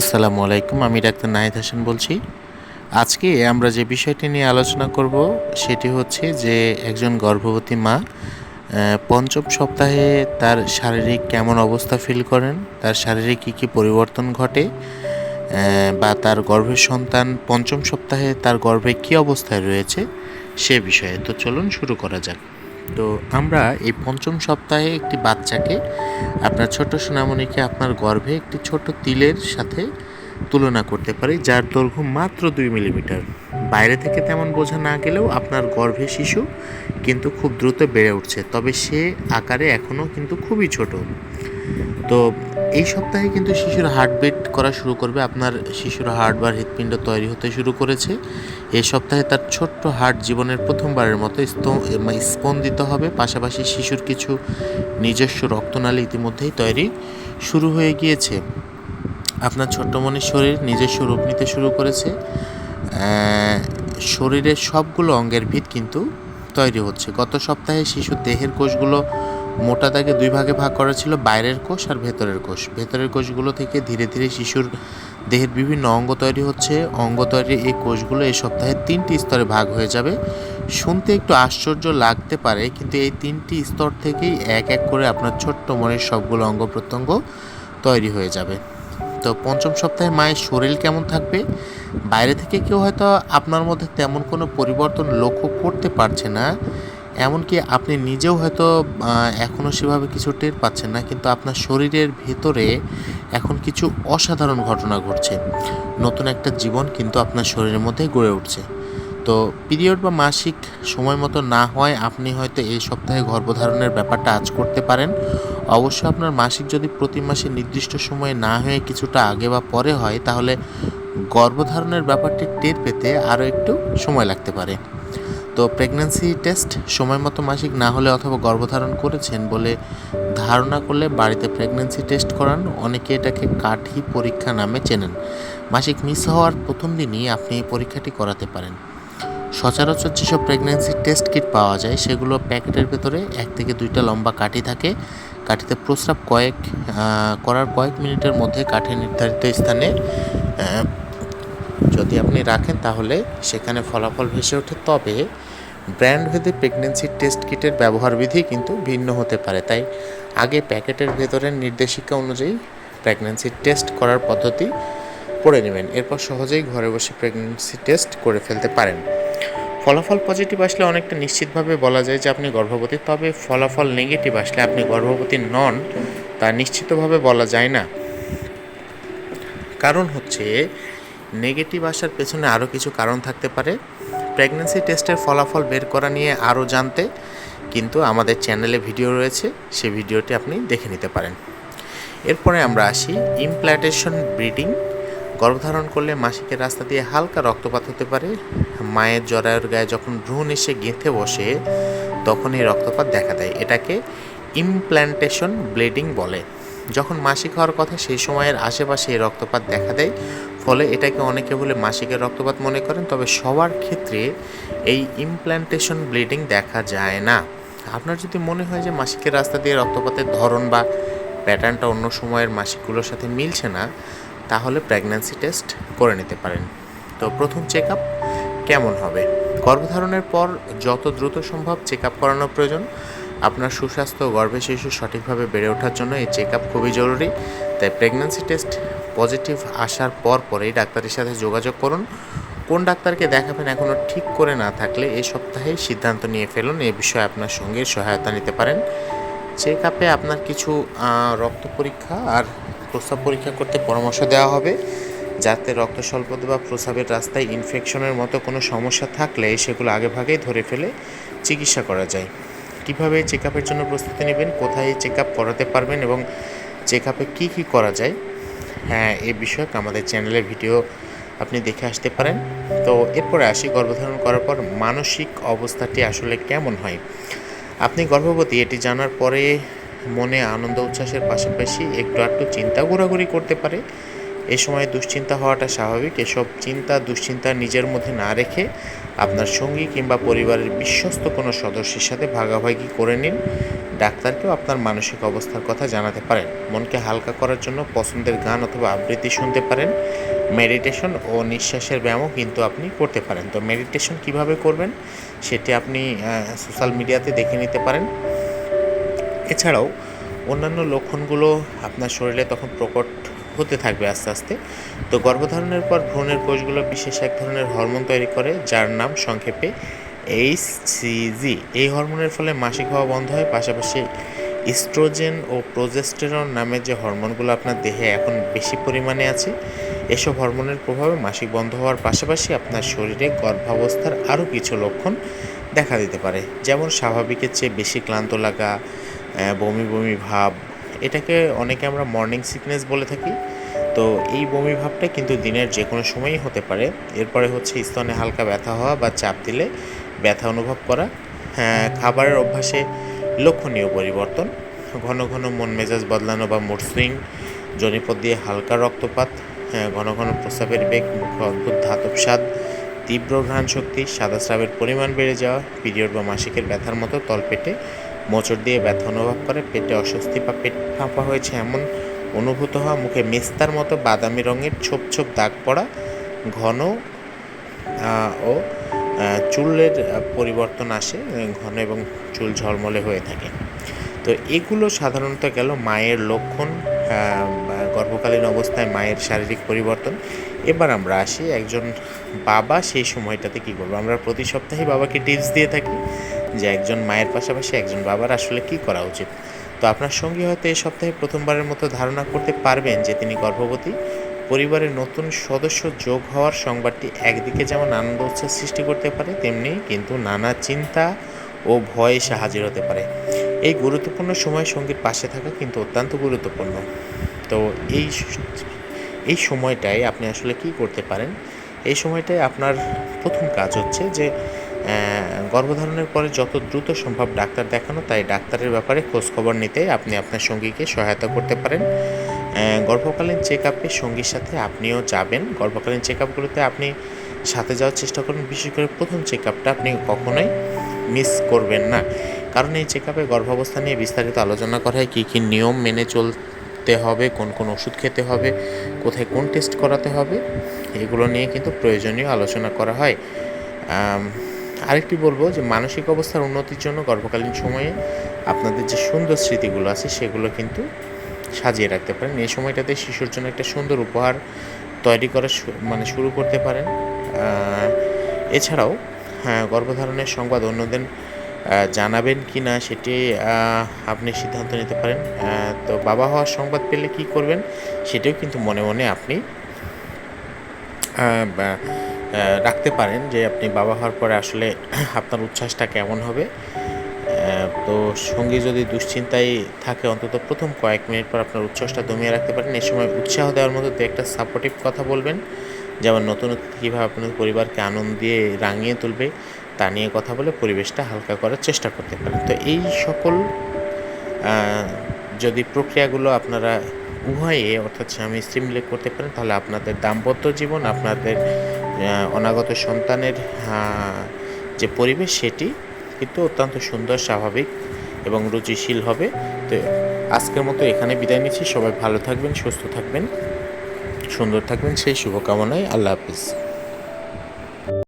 আসসালামু আলাইকুম, আমি ডাক্তার নাহিদ হাসান বলছি। আজকে আমরা যে বিষয়টি নিয়ে আলোচনা করব, সেটি হচ্ছে যে একজন গর্ভবতী মা পঞ্চম সপ্তাহে তার শারীরিক কেমন অবস্থা ফিল করেন, তার শারীরিক কী কী পরিবর্তন ঘটে বা তার গর্ভের সন্তান পঞ্চম সপ্তাহে তার গর্ভে কী অবস্থায় রয়েছে, সে বিষয়ে। তো চলুন শুরু করা যাক। তো আমরা এই পঞ্চম সপ্তাহে একটি বাচ্চাকে আপনার ছোট সোনামণিকে আপনার গর্ভে একটি ছোট তিলের সাথে তুলনা করতে পারি, যার দৈর্ঘ্য মাত্র দুই মিলিমিটার। বাইরে থেকে তেমন বোঝা না গেলেও আপনার গর্ভে শিশু কিন্তু খুব দ্রুত বেড়ে উঠছে, তবে সে আকারে এখনও কিন্তু খুবই ছোট। তো এই সপ্তাহে কিন্তু শিশুর হার্টবিট করা শুরু করবে। আপনার শিশুর হার্ট বা হৃৎপিণ্ড তৈরি হতে শুরু করেছে। এই সপ্তাহে তার ছোট্ট হার্ট জীবনের প্রথমবারের মতো স্পন্দিত হবে। পাশাপাশি শিশুর কিছু নিজস্ব রক্তনালী ইতিমধ্যেই তৈরি শুরু হয়ে গিয়েছে। আপনার ছোট্ট মনের শরীর নিজস্ব রূপ নিতে শুরু করেছে। শরীরের সবগুলো অঙ্গের ভিত কিন্তু তৈরি হচ্ছে। গত সপ্তাহে শিশুর দেহের কোষগুলো মোটা দাগে দুই ভাগে ভাগ করা ছিল, বাইরের কোষ আর ভেতরের কোষ। ভেতরের কোষগুলো থেকে ধীরে ধীরে শিশুর দেহের বিভিন্ন অঙ্গ তৈরি হচ্ছে। অঙ্গ তৈরির এই কোষগুলো এই সপ্তাহে তিনটি স্তরে ভাগ হয়ে যাবে। শুনতে একটু আশ্চর্য লাগতে পারে, কিন্তু এই তিনটি স্তর থেকেই এক এক করে আপনার ছোট্ট মনের সবগুলো অঙ্গ প্রত্যঙ্গ তৈরি হয়ে যাবে। তো পঞ্চম সপ্তাহে মায়ের শরীর কেমন থাকবে? বাইরে থেকে কেউ হয়তো আপনার মধ্যে তেমন কোনো পরিবর্তন লক্ষ্য করতে পারছে না। এমনকি আপনি নিজেও হয়তো এখনও সেভাবে কিছু টের পাচ্ছেন না, কিন্তু আপনার শরীরের ভেতরে এখন কিছু অসাধারণ ঘটনা ঘটছে। নতুন একটা জীবন কিন্তু আপনার শরীরের মধ্যে গড়ে উঠছে। তো পিরিয়ড বা মাসিক সময় মতো না হওয়ায় আপনি হয়তো এই সপ্তাহে গর্ভধারণের ব্যাপারটা আজ করতে পারেন। অবশ্য আপনার মাসিক যদি প্রতি মাসে নির্দিষ্ট সময়ে না হয়ে কিছুটা আগে বা পরে হয়, তাহলে গর্ভধারণের ব্যাপারটি টের পেতে আরও একটু সময় লাগতে পারে। তো প্রেগন্যান্সি টেস্ট সময় মতো মাসিক না হলে অথবা গর্ভধারণ করেছেন বলে ধারণা করলে বাড়িতে প্রেগন্যান্সি টেস্ট করান। অনেকে এটাকে কাঠি পরীক্ষা নামে চেনেন। মাসিক মিস হওয়ার প্রথম দিনই আপনি এই পরীক্ষাটি করাতে পারেন। সচরাচর যেসব প্রেগন্যান্সি টেস্ট কিট পাওয়া যায়, সেগুলো প্যাকেটের ভেতরে এক থেকে দুইটা লম্বা কাঠি থাকে। কাঠিতে প্রস্রাব কয়েক করার কয়েক মিনিটের মধ্যে কাঠি নির্ধারিত স্থানে যদি আপনি রাখেন তাহলে সেখানে ফলাফল ভেসে ওঠে। তবে ব্র্যান্ডভেদে প্রেগনেন্সি টেস্ট কিটের ব্যবহার বিধি কিন্তু ভিন্ন হতে পারে। তাই আগে প্যাকেটের ভেতরের নির্দেশিকা অনুযায়ী প্রেগনেন্সি টেস্ট করার পদ্ধতি পড়ে নেবেন। এরপর সহজেই ঘরে বসে প্রেগনেন্সি টেস্ট করে ফেলতে পারেন। ফলাফল পজিটিভ আসলে অনেকটা নিশ্চিতভাবে বলা যায় যে আপনি গর্ভবতী, তবে ফলাফল নেগেটিভ আসলে আপনি গর্ভবতী নন তা নিশ্চিতভাবে বলা যায় না। কারণ হচ্ছে নেগেটিভ আসার পেছনে আরও কিছু কারণ থাকতে পারে। প্রেগন্যান্সি টেস্টের ফলাফল বের করা নিয়ে আরও জানতে কিন্তু আমাদের চ্যানেলে ভিডিও রয়েছে সেই ভিডিওটি আপনি দেখে নিতে পারেন। এরপরে আমরা আসি ইমপ্ল্যান্টেশন ব্রিডিং গর্ভধারণ করলে মাসিকের রাস্তা দিয়ে হালকা রক্তপাত হতে পারে। মায়ের জরায়ুর গায়ে যখন ভ্রূণ এসে গেঁথে বসে তখন এই রক্তপাত দেখা দেয়। এটাকে ইমপ্ল্যান্টেশন ব্লিডিং বলে। যখন মাসিক হওয়ার কথা, সেই সময়ের আশেপাশে এই রক্তপাত দেখা দেয়। ফলে এটাকে অনেকে বলে মাসিকের রক্তপাত মনে করেন, তবে সবার ক্ষেত্রে এই ইমপ্ল্যান্টেশন ব্লিডিং দেখা যায় না। আপনার যদি মনে হয় যে মাসিকের রাস্তা দিয়ে রক্তপাতের ধরন বা প্যাটার্নটা অন্য সময়ের মাসিকগুলোর সাথে মিলছে না, তাহলে প্রেগন্যান্সি টেস্ট করে নিতে পারেন। তো প্রথম চেক আপ কেমন হবে? গর্ভধারণের পর যত দ্রুত সম্ভব চেক আপ করানো প্রয়োজন। আপনার সুস্বাস্থ্য গর্ভে শিশু সঠিকভাবে বেড়ে ওঠার জন্য এই চেক আপ খুবই জরুরি। তাই প্রেগন্যান্সি টেস্ট পজিটিভ আসার পর পরেই ডাক্তারের সাথে যোগাযোগ করুন। কোন ডাক্তারকে দেখাবেন এখনও ঠিক করে না থাকলে এই সপ্তাহে সিদ্ধান্ত নিয়ে ফেলুন, এ বিষয়ে আপনার সঙ্গে সহায়তা নিতে পারেন। চেক আপে আপনার কিছু রক্ত পরীক্ষা আর প্রস্রাব পরীক্ষা করতে পরামর্শ দেওয়া হবে। যাতে রক্ত স্বল্পতা বা প্রস্রাবের রাস্তায় ইনফেকশনের মতো কোনো সমস্যা থাকলে সেগুলো আগেভাগেই ধরে ফেলে চিকিৎসা করা যায়। কীভাবে চেক আপের জন্য প্রস্তুতি নেবেন, কোথায় চেক আপ করাতে পারবেন এবং চেক আপে কী কী করা যায়? এ বিষয়ক আমাদের চ্যানেলে ভিডিও আপনি দেখে আসতে পারেন। তো এরপরে আসি গর্ভধারণ করার পর মানসিক অবস্থাটি আসলে কেমন হয়? আপনি গর্ভবতী, এটি জানার পরে মনে আনন্দ, উচ্ছ্বাসের পাশাপাশি একটু আধটু চিন্তা ঘোরাঘুরি করতে পারে। এ সময় দুশ্চিন্তা হওয়াটা স্বাভাবিক। এসব চিন্তা, দুশ্চিন্তা নিজের মধ্যে না রেখে আপনার সঙ্গী কিংবা পরিবারের বিশ্বস্ত কোনো সদস্যের সাথে ভাগাভাগি করে নিন। ডাক্তারকেও আপনার মানসিক অবস্থার কথা জানাতে পারেন। মনকে হালকা করার জন্য পছন্দের গান অথবা আবৃত্তি শুনতে পারেন। মেডিটেশন ও নিঃশ্বাসের ব্যায়ামও কিন্তু আপনি করতে পারেন। তো মেডিটেশন কীভাবে করবেন সেটি আপনি সোশ্যাল মিডিয়াতে দেখে নিতে পারেন। এছাড়াও অন্যান্য লক্ষণগুলো আপনার শরীরে তখন প্রকট হতে থাকবে আস্তে আস্তে। তো গর্ভধারণের পর ভ্রূণের কোষগুলো বিশেষ এক ধরনের হরমোন তৈরি করে, যার নাম সংক্ষেপে এইচ সিজি এই হরমোনের ফলে মাসিক হওয়া বন্ধ হয়, পাশাপাশি ইস্ট্রোজেন ও প্রোজেস্টেরন নামের যে হরমোনগুলো আপনার দেহে এখন বেশি পরিমাণে আছে, এসব হরমোনের প্রভাবে মাসিক বন্ধ হওয়ার পাশাপাশি আপনার শরীরে গর্ভাবস্থার আরও কিছু লক্ষণ দেখা দিতে পারে, যেমন স্বাভাবিকের চেয়ে বেশি ক্লান্ত লাগা বমি বমি ভাব এটাকে অনেকে আমরা মর্নিং সিকনেস বলে থাকি। তো এই বমি ভাবটা কিন্তু দিনের যে কোনো সময়ই হতে পারে। এরপরে হচ্ছে স্তনে হালকা ব্যথা হওয়া বা চাপ দিলে ব্যথা অনুভব করা। হ্যাঁ, খাবারের অভ্যাসে লক্ষণীয় পরিবর্তন। ঘন ঘন মন মেজাজ বদলানো বা মুড সুইং জনিপথ দিয়ে হালকা রক্তপাত হ্যাঁ, ঘন ঘন প্রস্রাবের বেগ মুখে অদ্ভুত ধাতব স্বাদ তীব্র ঘ্রাণ শক্তি সাদা স্রাবের পরিমাণ বেড়ে যাওয়া পিরিয়ড বা মাসিকের ব্যথার মতো তলপেটে মোচড় দিয়ে ব্যথা অনুভব করে, পেটে অস্বস্তি বা পেট ফাঁপা হয়েছে এমন অনুভূত হওয়া, মুখে মেস্তার মতো বাদামি রঙের ছোপ ছোপ দাগ পড়া, ঘন ও চুলের পরিবর্তন আসে, ঘন এবং চুল ঝলমলে হয়ে থাকে। তো এগুলো সাধারণত গেল মায়ের লক্ষণ গর্ভকালীন অবস্থায় মায়ের শারীরিক পরিবর্তন। এবার আমরা আসি একজন বাবা সেই সময়টাতে কী করব? আমরা প্রতি সপ্তাহে বাবাকে টিপস দিয়ে থাকি। যে একজন মায়ের পাশাপাশি একজন বাবার আসলে কী করা উচিত? তো আপনার সঙ্গী হয়তো এই সপ্তাহে প্রথমবারের মতো ধারণা করতে পারবেন যে তিনি গর্ভবতী। পরিবারের নতুন সদস্য যোগ হওয়ার সংবাদটি একদিকে যেমন আনন্দ উৎসাহ সৃষ্টি করতে পারে, তেমনি কিন্তু নানা চিন্তা ও ভয়ে সাহায্য হতে পারে। এই গুরুত্বপূর্ণ সময় সঙ্গীর পাশে থাকা কিন্তু অত্যন্ত গুরুত্বপূর্ণ। তো এই এই সময়টায় আপনি আসলে কি করতে পারেন? এই সময়টায় আপনার প্রথম কাজ হচ্ছে যে গর্ভধারণের পরে যত দ্রুত সম্ভব ডাক্তার দেখানো, তাই ডাক্তারের ব্যাপারে খোঁজখবর নিতে আপনি আপনার সঙ্গীকে সহায়তা করতে পারেন। গর্ভকালীন চেক আপে সঙ্গীর সাথে আপনিও যাবেন। গর্ভকালীন চেক আপগুলোতে আপনি সাথে যাওয়ার চেষ্টা করুন। বিশেষ করে প্রথম চেক আপটা আপনি কখনোই মিস করবেন না। কারণ এই চেক আপে গর্ভাবস্থা নিয়ে বিস্তারিত আলোচনা করা হয়, কী কী নিয়ম মেনে চলতে হবে, কোন কোন ওষুধ খেতে হবে, কোথায় কোন টেস্ট করাতে হবে, এগুলো নিয়ে কিন্তু প্রয়োজনীয় আলোচনা করা হয়। আরেকটি বলব যে মানসিক অবস্থার উন্নতির জন্য গর্ভকালীন সময়ে আপনাদের যে সুন্দর স্মৃতিগুলো আছে, সেগুলো কিন্তু সাজিয়ে রাখতে পারেন। এই সময়টাতে শিশুর জন্য একটা সুন্দর উপহার তৈরি করা মানে শুরু করতে পারেন। এছাড়াও হ্যাঁ গর্ভধারণের সংবাদ অন্যদের জানাবেন কি না সেটি আপনি সিদ্ধান্ত নিতে পারেন। তো বাবা হওয়ার সংবাদ পেলে কি করবেন, সেটাও কিন্তু মনে মনে আপনি রাখতে পারেন যে আপনি বাবা হওয়ার পরে আসলে আপনার উচ্ছ্বাসটা কেমন হবে। তো সঙ্গী যদি দুশ্চিন্তায় থাকে, অন্তত প্রথম কয়েক মিনিট পর আপনার উচ্ছ্বাসটা দমিয়ে রাখতে পারেন। এই সময় উৎসাহ দেওয়ার মতো দু একটা সাপোর্টিভ কথা বলবেন, যেমন নতুন কীভাবে আপনার পরিবারকে আনন্দ দিয়ে রাঙিয়ে তুলবে, তা নিয়ে কথা বলে পরিবেশটা হালকা করার চেষ্টা করতে পারেন। তো এই সকল যদি প্রক্রিয়াগুলো আপনারা উভয়ে অর্থাৎ স্বামী স্ত্রী মিলে করতে পারেন, তাহলে আপনাদের দাম্পত্য জীবন, আপনাদের অনাগত সন্তানের যে পরিবেশ সেটি কিন্তু অত্যন্ত সুন্দর, স্বাভাবিক এবং রুচিশীল হবে। তো আজকের মতো এখানে বিদায় নিচ্ছি। সবাই ভালো থাকবেন, সুস্থ থাকবেন, সুন্দর থাকবেন। সেই শুভকামনায় আল্লাহ হাফিজ।